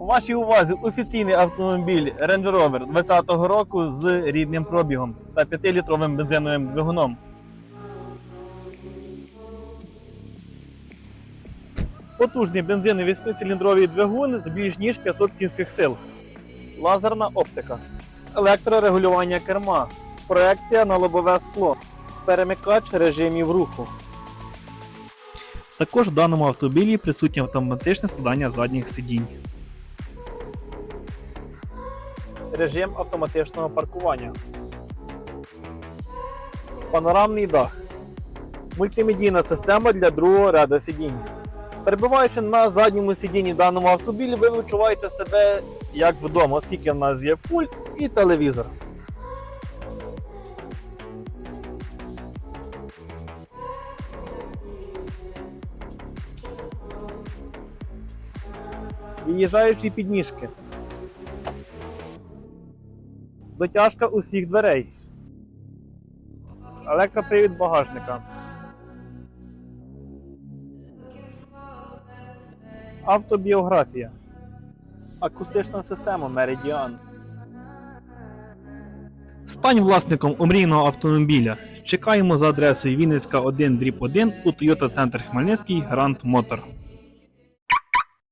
У вашій увазі офіційний автомобіль Range Rover 2020 року з рідним пробігом та 5-літровим бензиновим двигуном. Потужний бензиновий 8-циліндровий двигун з більш ніж 500 кінських сил. Лазерна оптика. Електрорегулювання керма. Проекція на лобове скло. Перемикач режимів руху. Також в даному автомобілі присутнє автоматичне складання задніх сидінь. Режим автоматичного паркування. Панорамний дах. Мультимедійна система для другого ряду сидінь. Перебуваючи на задньому сидінні даному автомобілі, ви відчуваєте себе як вдома, оскільки в нас є пульт і телевізор. Виїжджаючі підніжки. Дотяжка усіх дверей. Електропривід багажника. Автобіографія. Акустична система Meridian. Стань власником омрійного автомобіля. Чекаємо за адресою Вінницька 1 1 у Toyota Центр Хмельницький Гранд Мотор.